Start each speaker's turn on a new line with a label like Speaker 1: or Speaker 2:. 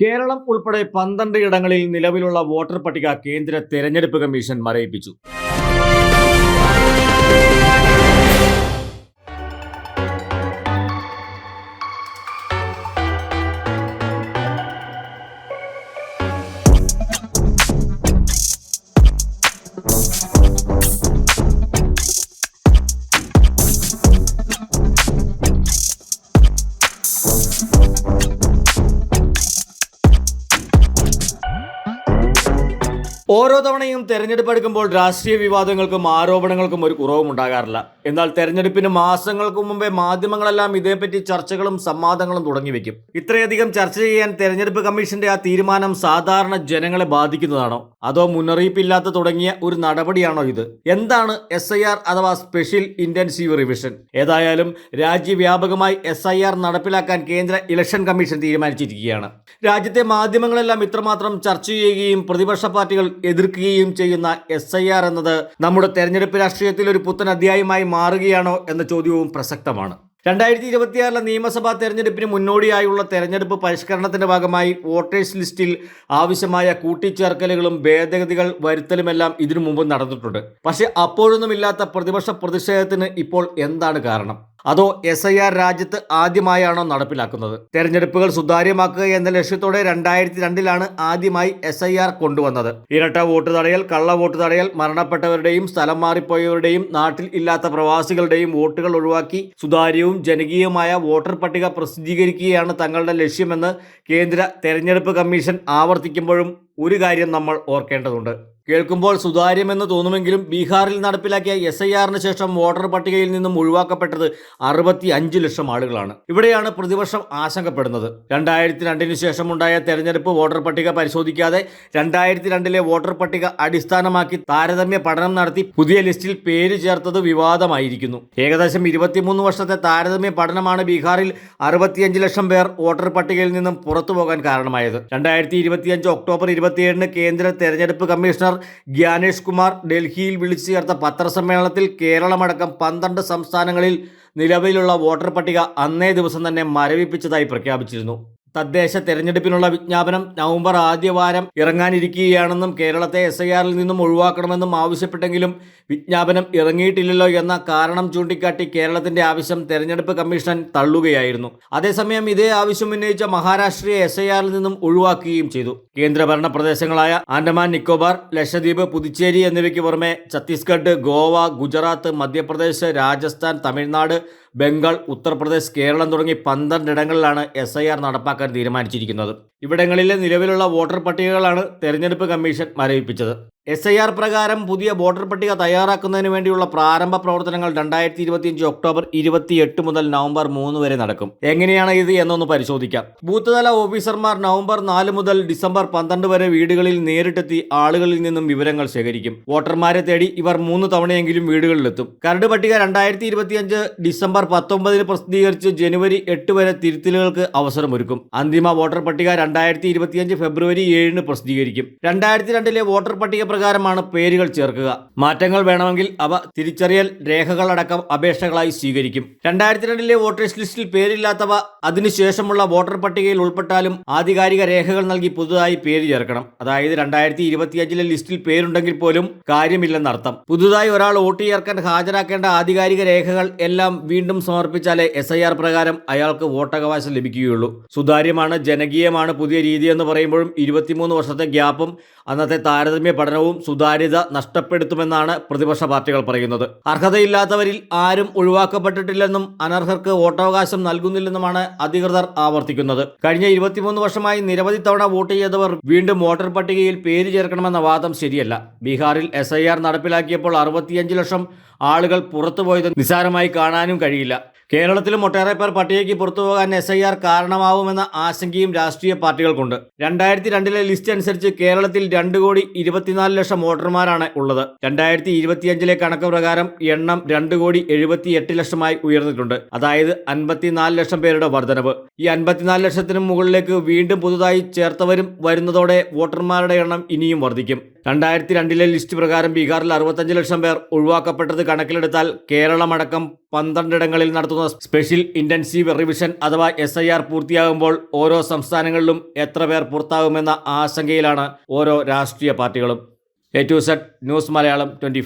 Speaker 1: കേരളം ഉൾപ്പെടെ പന്ത്രണ്ട് ഇടങ്ങളിൽ നിലവിലുള്ള വോട്ടർ പട്ടിക കേന്ദ്ര തെരഞ്ഞെടുപ്പ് കമ്മീഷൻ മരവിപ്പിച്ചു. ഓരോ തവണയും തെരഞ്ഞെടുപ്പ് എടുക്കുമ്പോൾ രാഷ്ട്രീയ വിവാദങ്ങൾക്കും ആരോപണങ്ങൾക്കും ഒരു കുറവും ഉണ്ടാകാറില്ല. എന്നാൽ തെരഞ്ഞെടുപ്പിന് മാസങ്ങൾക്ക് മുമ്പേ മാധ്യമങ്ങളെല്ലാം ഇതേപ്പറ്റി ചർച്ചകളും സംവാദങ്ങളും തുടങ്ങി വെക്കും. ഇത്രയധികം ചർച്ച ചെയ്യാൻ തെരഞ്ഞെടുപ്പ് കമ്മീഷന്റെ ആ തീരുമാനം സാധാരണ ജനങ്ങളെ ബാധിക്കുന്നതാണോ? അതോ മുന്നറിയിപ്പില്ലാത്ത തുടങ്ങിയ ഒരു നടപടിയാണോ ഇത്? എന്താണ് എസ് അഥവാ സ്പെഷ്യൽ ഇന്റൻസീവ് റിവിഷൻ ഏതായാലും രാജ്യവ്യാപകമായി എസ് നടപ്പിലാക്കാൻ കേന്ദ്ര ഇലക്ഷൻ കമ്മീഷൻ തീരുമാനിച്ചിരിക്കുകയാണ്. രാജ്യത്തെ മാധ്യമങ്ങളെല്ലാം ഇത്രമാത്രം ചർച്ച ചെയ്യുകയും പ്രതിപക്ഷ പാർട്ടികൾ എതിർക്കുകയും ചെയ്യുന്ന എസ് ഐ ആർ എന്നത് നമ്മുടെ തെരഞ്ഞെടുപ്പ് രാഷ്ട്രീയത്തിൽ ഒരു പുത്തൻ അധ്യായമായി മാറുകയാണോ എന്ന ചോദ്യവും പ്രസക്തമാണ്. രണ്ടായിരത്തി ഇരുപത്തിയാറിലെ നിയമസഭാ തെരഞ്ഞെടുപ്പിന് മുന്നോടിയായുള്ള തെരഞ്ഞെടുപ്പ് പരിഷ്കരണത്തിന്റെ ഭാഗമായി വോട്ടേഴ്സ് ലിസ്റ്റിൽ ആവശ്യമായ കൂട്ടിച്ചേർക്കലുകളും ഭേദഗതികൾ വരുത്തലുമെല്ലാം ഇതിനു മുമ്പ് നടന്നിട്ടുണ്ട്. പക്ഷേ അപ്പോഴൊന്നുമില്ലാത്ത പ്രതിപക്ഷ പ്രതിഷേധത്തിന് ഇപ്പോൾ എന്താണ് കാരണം? അതോ എസ് ഐ ആർ രാജ്യത്ത് ആദ്യമായാണോ നടപ്പിലാക്കുന്നത്? തെരഞ്ഞെടുപ്പുകൾ സുതാര്യമാക്കുക എന്ന ലക്ഷ്യത്തോടെ രണ്ടായിരത്തി രണ്ടിലാണ് ആദ്യമായി എസ് ഐ ആർ കൊണ്ടുവന്നത്. ഇരട്ട വോട്ട് തടയൽ കള്ള വോട്ട് തടയൽ മരണപ്പെട്ടവരുടെയും സ്ഥലം മാറിപ്പോയവരുടെയും നാട്ടിൽ ഇല്ലാത്ത പ്രവാസികളുടെയും വോട്ടുകൾ ഒഴിവാക്കി സുതാര്യവും ജനകീയവുമായ വോട്ടർ പട്ടിക പ്രസിദ്ധീകരിക്കുകയാണ് തങ്ങളുടെ ലക്ഷ്യമെന്ന് കേന്ദ്ര തെരഞ്ഞെടുപ്പ് കമ്മീഷൻ ആവർത്തിക്കുമ്പോഴും ഒരു കാര്യം നമ്മൾ ഓർക്കേണ്ടതുണ്ട്. കേൾക്കുമ്പോൾ സുതാര്യമെന്ന് തോന്നുമെങ്കിലും ബീഹാറിൽ നടപ്പിലാക്കിയ എസ് ഐ ആറിന് ശേഷം വോട്ടർ പട്ടികയിൽ നിന്നും ഒഴിവാക്കപ്പെട്ടത് അറുപത്തി അഞ്ച് ലക്ഷം ആളുകളാണ്. ഇവിടെയാണ് പ്രതിപക്ഷം ആശങ്കപ്പെടുന്നത്. രണ്ടായിരത്തി രണ്ടിന് ശേഷമുണ്ടായ തെരഞ്ഞെടുപ്പ് വോട്ടർ പട്ടിക പരിശോധിക്കാതെ രണ്ടായിരത്തി രണ്ടിലെ വോട്ടർ പട്ടിക അടിസ്ഥാനമാക്കി താരതമ്യ പഠനം നടത്തി പുതിയ ലിസ്റ്റിൽ പേര് ചേർത്തത് വിവാദമായിരിക്കുന്നു. ഏകദേശം ഇരുപത്തിമൂന്ന് വർഷത്തെ താരതമ്യ പഠനമാണ് ബീഹാറിൽ അറുപത്തിയഞ്ച് ലക്ഷം പേർ വോട്ടർ പട്ടികയിൽ നിന്നും പുറത്തുപോകാൻ കാരണമായത്. രണ്ടായിരത്തി ഇരുപത്തിയഞ്ച് ഒക്ടോബർ ഇരുപത്തിയേഴിന് കേന്ദ്ര തെരഞ്ഞെടുപ്പ് കമ്മീഷണർ ജ്ഞാനേഷ് കുമാർ ഡൽഹിയിൽ വിളിച്ചു ചേർത്ത പത്രസമ്മേളനത്തിൽ കേരളമടക്കം പന്ത്രണ്ട് സംസ്ഥാനങ്ങളിൽ നിലവിലുള്ള വോട്ടർ പട്ടിക അന്നേ ദിവസം തന്നെ മരവിപ്പിച്ചതായി പ്രഖ്യാപിച്ചിരുന്നു. തദ്ദേശ തെരഞ്ഞെടുപ്പിനുള്ള വിജ്ഞാപനം നവംബർ ആദ്യവാരം ഇറങ്ങാനിരിക്കുകയാണെന്നും കേരളത്തെ എസ് ഐ ആറിൽ നിന്നും ഒഴിവാക്കണമെന്നും ആവശ്യപ്പെട്ടെങ്കിലും വിജ്ഞാപനം ഇറങ്ങിയിട്ടില്ലല്ലോ എന്ന കാരണം ചൂണ്ടിക്കാട്ടി കേരളത്തിന്റെ ആവശ്യം തെരഞ്ഞെടുപ്പ് കമ്മീഷൻ തള്ളുകയായിരുന്നു. അതേസമയം ഇതേ ആവശ്യം ഉന്നയിച്ച മഹാരാഷ്ട്രയെ എസ് ഐ ആറിൽ നിന്നും ഒഴിവാക്കുകയും ചെയ്തു. കേന്ദ്രഭരണ പ്രദേശങ്ങളായ ആൻഡമാൻ നിക്കോബാർ ലക്ഷദ്വീപ് പുതുച്ചേരി എന്നിവയ്ക്ക് പുറമെ ഛത്തീസ്ഗഡ് ഗോവ ഗുജറാത്ത് മധ്യപ്രദേശ് രാജസ്ഥാൻ തമിഴ്നാട് ബംഗാൾ ഉത്തർപ്രദേശ് കേരളം തുടങ്ങി പന്ത്രണ്ടിടങ്ങളിലാണ് എസ് ഐ ആർ നടപ്പാക്കാൻ തീരുമാനിച്ചിരിക്കുന്നത്. ഇവിടങ്ങളിലെ നിലവിലുള്ള വോട്ടർ പട്ടികകളാണ് തെരഞ്ഞെടുപ്പ് കമ്മീഷൻ മരവിപ്പിച്ചത്. എസ് ഐ ആർ പ്രകാരം പുതിയ വോട്ടർ പട്ടിക തയ്യാറാക്കുന്നതിന് വേണ്ടിയുള്ള പ്രാരംഭ പ്രവർത്തനങ്ങൾ രണ്ടായിരത്തി ഇരുപത്തിയഞ്ച് ഒക്ടോബർ ഇരുപത്തിയെട്ട് മുതൽ നവംബർ മൂന്ന് വരെ നടക്കും. എങ്ങനെയാണ് ഇത് എന്നൊന്ന് പരിശോധിക്കാം. ബൂത്ത് തല ഓഫീസർമാർ നവംബർ നാല് മുതൽ ഡിസംബർ പന്ത്രണ്ട് വരെ വീടുകളിൽ നേരിട്ടെത്തി ആളുകളിൽ നിന്നും വിവരങ്ങൾ ശേഖരിക്കും. വോട്ടർമാരെ തേടി ഇവർ മൂന്ന് തവണയെങ്കിലും വീടുകളിലെത്തും. കരട് പട്ടിക രണ്ടായിരത്തി ഇരുപത്തിയഞ്ച് ഡിസംബർ പത്തൊമ്പതിന് പ്രസിദ്ധീകരിച്ച് ജനുവരി എട്ട് വരെ തിരുത്തലുകൾക്ക് അവസരമൊരുക്കും. അന്തിമ വോട്ടർ പട്ടിക രണ്ടായിരത്തി ഇരുപത്തിയഞ്ച് ഫെബ്രുവരി ഏഴിന് പ്രസിദ്ധീകരിക്കും. രണ്ടായിരത്തി രണ്ടിലെ വോട്ടർ പട്ടിക പ്രകാരമാണ് പേരുകൾ ചേർക്കുക. മാറ്റങ്ങൾ വേണമെങ്കിൽ അവ തിരിച്ചറിയൽ രേഖകളടക്കം അപേക്ഷകളായി സ്വീകരിക്കും. രണ്ടായിരത്തി രണ്ടിലെ വോട്ടേഴ്സ് ലിസ്റ്റിൽ പേരില്ലാത്തവ അതിനുശേഷമുള്ള വോട്ടർ പട്ടികയിൽ ഉൾപ്പെട്ടാലും ആധികാരിക രേഖകൾ നൽകി പുതുതായി പേര് ചേർക്കണം. അതായത് രണ്ടായിരത്തി ഇരുപത്തിയഞ്ചിലെ ലിസ്റ്റിൽ പേരുണ്ടെങ്കിൽ പോലും കാര്യമില്ലെന്നർത്ഥം പുതുതായി ഒരാൾ വോട്ട് ചേർക്കാൻ ഹാജരാക്കേണ്ട ആധികാരിക രേഖകൾ എല്ലാം വീണ്ടും സമർപ്പിച്ചാലേ എസ് പ്രകാരം അയാൾക്ക് വോട്ടവകാശം ലഭിക്കുകയുള്ളൂ. സുതാര്യമാണ് ജനകീയമാണ് പുതിയ രീതി എന്ന് പറയുമ്പോഴും ഇരുപത്തിമൂന്ന് വർഷത്തെ ഗ്യാപ്പും അന്നത്തെ താരതമ്യ പഠനവും സുതാര്യത നഷ്ടപ്പെടുത്തുമെന്നാണ് പ്രതിപക്ഷ പാർട്ടികൾ പറയുന്നത്. അർഹതയില്ലാത്തവരിൽ ആരും ഒഴിവാക്കപ്പെട്ടിട്ടില്ലെന്നും അനർഹർക്ക് വോട്ടവകാശം നൽകുന്നില്ലെന്നുമാണ് അധികൃതർ ആവർത്തിക്കുന്നത്. കഴിഞ്ഞ ഇരുപത്തിമൂന്ന് വർഷമായി നിരവധി തവണ വോട്ട് ചെയ്തവർ വീണ്ടും വോട്ടർ പട്ടികയിൽ പേര് ചേർക്കണമെന്ന വാദം ശരിയല്ല. ബീഹാറിൽ എസ് നടപ്പിലാക്കിയപ്പോൾ അറുപത്തിയഞ്ച് ലക്ഷം ആളുകൾ പുറത്തുപോയത് നിസ്സാരമായി കാണാനും കഴിയില്ല. കേരളത്തിലും ഒട്ടേറെ പേർ പട്ടികയ്ക്ക് പുറത്തുപോകാൻ എസ് ഐ ആർ കാരണമാവുമെന്ന ആശങ്കയും രാഷ്ട്രീയ പാർട്ടികൾക്കുണ്ട്. രണ്ടായിരത്തി രണ്ടിലെ ലിസ്റ്റ് അനുസരിച്ച് കേരളത്തിൽ രണ്ട് കോടി ഇരുപത്തിനാല് ലക്ഷം വോട്ടർമാരാണ് ഉള്ളത്. രണ്ടായിരത്തി ഇരുപത്തിയഞ്ചിലെ കണക്ക് പ്രകാരം എണ്ണം രണ്ട് കോടി എഴുപത്തി എട്ട് ലക്ഷമായി ഉയർന്നിട്ടുണ്ട്. അതായത് അൻപത്തിനാല് ലക്ഷം പേരുടെ വർധനവ്. ഈ അൻപത്തിനാല് ലക്ഷത്തിനും മുകളിലേക്ക് വീണ്ടും പുതുതായി ചേർത്തവരും വരുന്നതോടെ വോട്ടർമാരുടെ എണ്ണം ഇനിയും വർദ്ധിക്കും രണ്ടായിരത്തി രണ്ടിലെ ലിസ്റ്റ് പ്രകാരം ബീഹാറിൽ അറുപത്തഞ്ച് ലക്ഷം പേർ ഒഴിവാക്കപ്പെട്ടത് കണക്കിലെടുത്താൽ കേരളമടക്കം പന്ത്രണ്ടിടങ്ങളിൽ നടത്തുന്ന സ്പെഷ്യൽ ഇന്റൻസീവ് റിവിഷൻ അഥവാ എസ് ഐ ആർ പൂർത്തിയാകുമ്പോൾ ഓരോ സംസ്ഥാനങ്ങളിലും എത്ര പേർ പുറത്താകുമെന്ന ആശങ്കയിലാണ് ഓരോ രാഷ്ട്രീയ പാർട്ടികളും. A to Z news Malayalam twenty